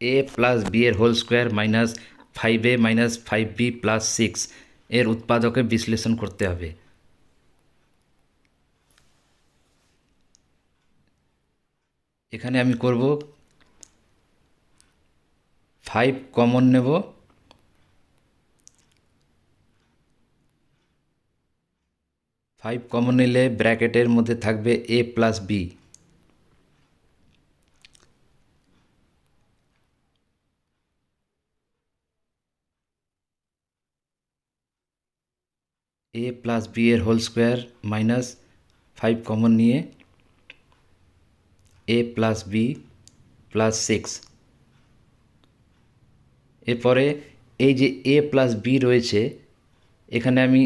এ plus B এর whole square minus five A minus five B plus six এর উৎপাদকে বিশ্লেষণ করতে হবে। এখানে আমি করব ফাইভ কমন নেব ফাইভ কমন নিলে ব্র্যাকেটের মধ্যে থাকবে A plus B A plus B এর whole square minus five common নিয়ে A plus B plus six এরপরে এই যে এ প্লাস বি রয়েছে, এখানে আমি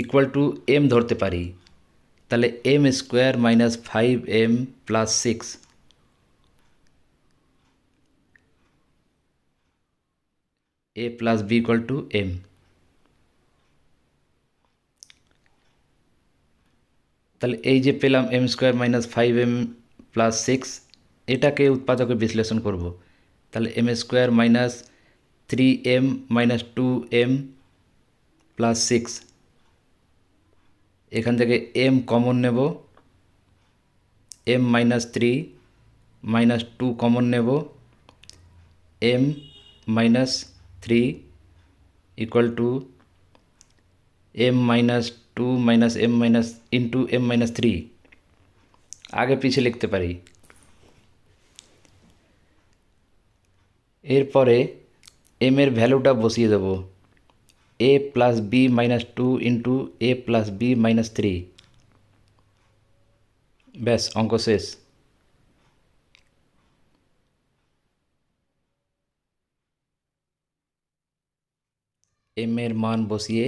ইকুয়াল টু এম ধরতে পারি। তাহলে M square minus five M plus six A plus B equal to M তাহলে এই যে পেলাম M square minus five M plus six এটাকে উৎপাদকে বিশ্লেষণ করব। তাহলে M square minus three M minus two M plus six এখান থেকে এম কমন নেব। M minus three minus two common নেব। M minus three equal to M minus two minus M minus into M minus three আগে পিছিয়ে লিখতে পারি। এরপরে M এর ভ্যালুটা বসিয়ে দেব। A plus B minus two into A plus B minus three ব্যাস, অঙ্ক শেষ। এম এর মান বসিয়ে